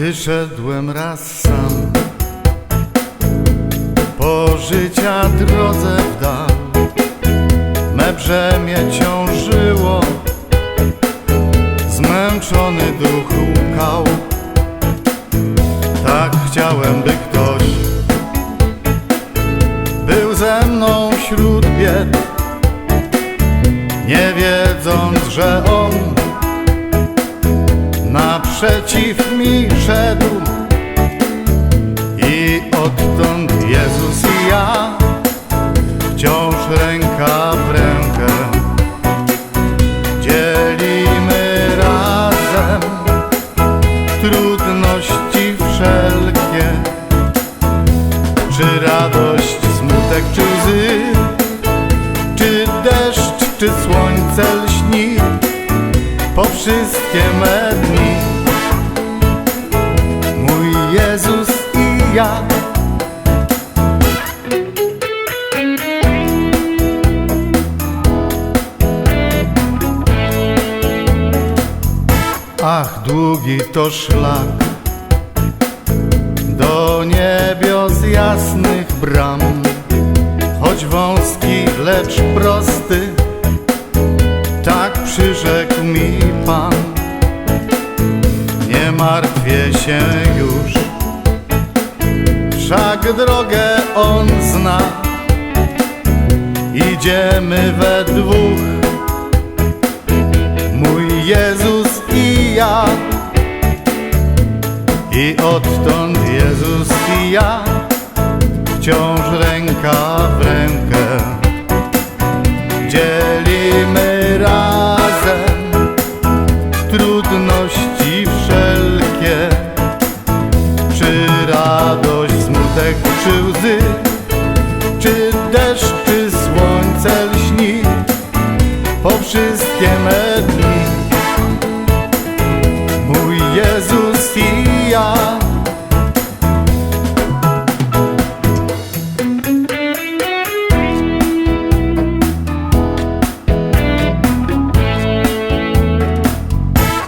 Wyszedłem raz sam Po życia drodze w dal Me brzemię ciążyło. Zmęczony duch łkał. Tak chciałem, by ktoś Był ze mną wśród bied Nie wiedząc, że On naprzeciw mi szedł. I odtąd Jezus i ja wciąż ręka w rękę dzielimy razem trudności wszelkie. Czy radość, smutek, czy łzy czy deszcz, czy słońce lśni po wszystkie me dni ja Ach, długi to szlak Do niebios jasnych bram Choć wąski, lecz prosty tak przyrzekł mi Pan. Nie martwię się wszak drogę On zna. Idziemy we dwóch, mój Jezus i ja. I odtąd Jezus i ja wciąż ręka w rękę dzielimy razem trudności czy deszcz, czy słońce lśni, po wszystkie me dni. Mój Jezus i ja.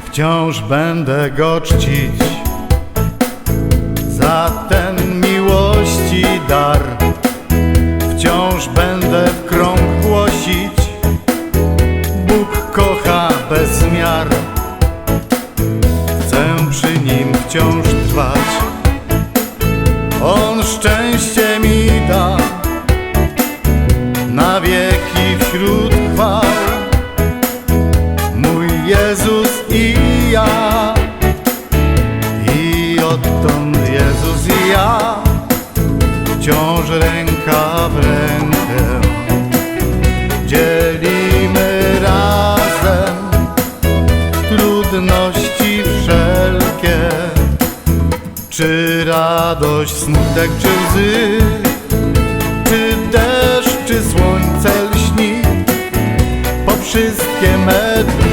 Wciąż będę go czcić za ten miłości dar. Wciąż trwać, On szczęście mi da, na wieki wśród chwał. Mój Jezus i ja. I odtąd Jezus i ja. Wciąż ręka w rękę dzielimy razem trudności Czy radość, smutek czy łzy? Czy deszcz, czy słońce lśni? Po wszystkie metry